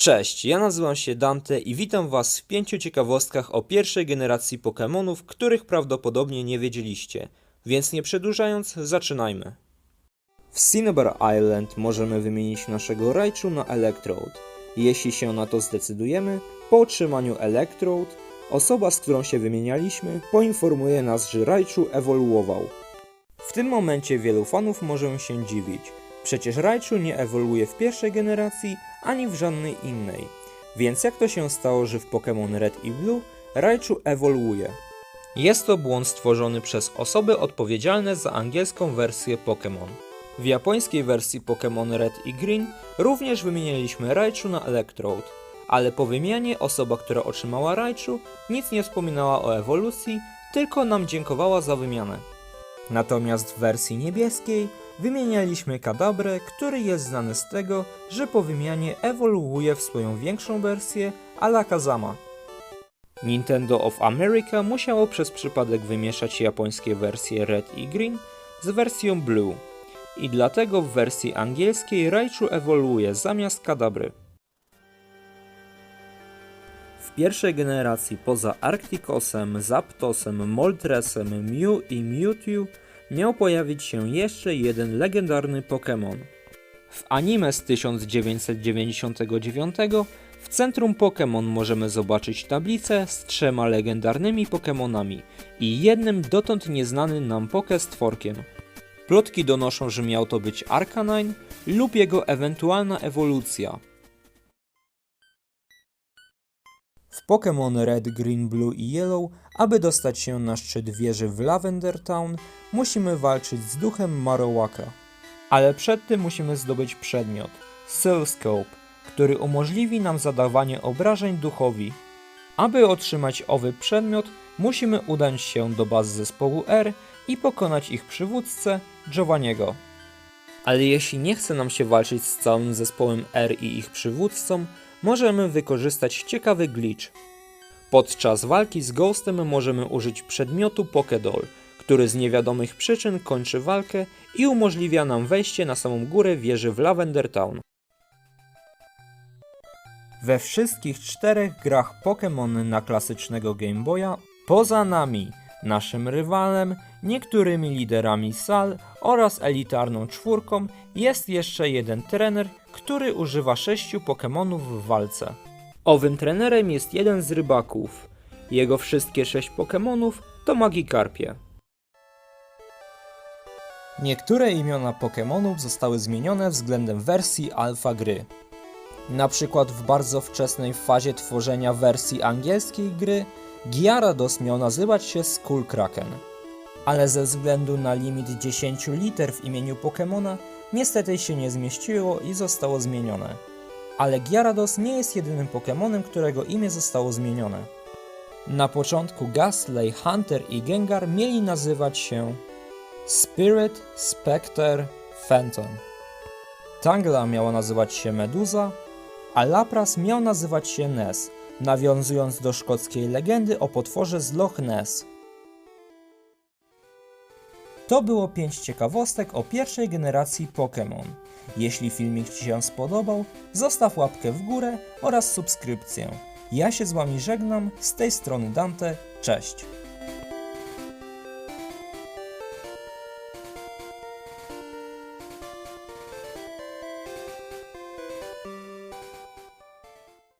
Cześć, ja nazywam się Dante i witam Was w pięciu ciekawostkach o pierwszej generacji Pokémonów, których prawdopodobnie nie wiedzieliście. Więc nie przedłużając, zaczynajmy. W Cinnabar Island możemy wymienić naszego Raichu na Electrode. Jeśli się na to zdecydujemy, po otrzymaniu Electrode, osoba z którą się wymienialiśmy poinformuje nas, że Raichu ewoluował. W tym momencie wielu fanów może się dziwić. Przecież Raichu nie ewoluuje w pierwszej generacji, ani w żadnej innej. Więc jak to się stało, że w Pokémon Red i Blue Raichu ewoluuje? Jest to błąd stworzony przez osoby odpowiedzialne za angielską wersję Pokémon. W japońskiej wersji Pokémon Red i Green również wymienialiśmy Raichu na Electrode, ale po wymianie osoba, która otrzymała Raichu nic nie wspominała o ewolucji, tylko nam dziękowała za wymianę. Natomiast w wersji niebieskiej wymienialiśmy Kadabrę, który jest znany z tego, że po wymianie ewoluuje w swoją większą wersję Alakazama. Nintendo of America musiało przez przypadek wymieszać japońskie wersje Red i Green z wersją Blue. I dlatego w wersji angielskiej Raichu ewoluuje zamiast Kadabry. W pierwszej generacji poza Arcticosem, Zapdosem, Moltresem, Mew i Mewtwo miał pojawić się jeszcze jeden legendarny Pokémon. W anime z 1999 w centrum Pokémon możemy zobaczyć tablicę z trzema legendarnymi Pokémonami i jednym dotąd nieznanym nam Pokestworkiem. Plotki donoszą, że miał to być Arcanine lub jego ewentualna ewolucja. Pokémon Red, Green, Blue i Yellow, aby dostać się na szczyt wieży w Lavender Town, musimy walczyć z duchem Marowaka. Ale przed tym musimy zdobyć przedmiot Soul Scope, który umożliwi nam zadawanie obrażeń duchowi. Aby otrzymać owy przedmiot, musimy udać się do baz zespołu R i pokonać ich przywódcę, Giovanniego. Ale jeśli nie chce nam się walczyć z całym zespołem R i ich przywódcą, możemy wykorzystać ciekawy glitch. Podczas walki z Ghostem możemy użyć przedmiotu Pokédoll, który z niewiadomych przyczyn kończy walkę i umożliwia nam wejście na samą górę wieży w Lavender Town. We wszystkich czterech grach Pokémon na klasycznego Game Boya, poza nami, naszym rywalem, niektórymi liderami sal oraz elitarną czwórką, jest jeszcze jeden trener, który używa sześciu Pokémonów w walce. Owym trenerem jest jeden z rybaków. Jego wszystkie sześć Pokémonów to Magikarpie. Niektóre imiona Pokémonów zostały zmienione względem wersji alfa gry. Na przykład w bardzo wczesnej fazie tworzenia wersji angielskiej gry Gyarados miał nazywać się Skullkraken. Ale ze względu na limit 10 liter w imieniu Pokémona niestety się nie zmieściło i zostało zmienione. Ale Gyarados nie jest jedynym Pokémonem, którego imię zostało zmienione. Na początku Gastly, Hunter i Gengar mieli nazywać się Spirit, Spectre, Phantom. Tangela miała nazywać się Meduza, a Lapras miał nazywać się Ness, nawiązując do szkockiej legendy o potworze z Loch Ness. To było 5 ciekawostek o pierwszej generacji Pokémon. Jeśli filmik Ci się spodobał, zostaw łapkę w górę oraz subskrypcję. Ja się z Wami żegnam, z tej strony Dante, cześć!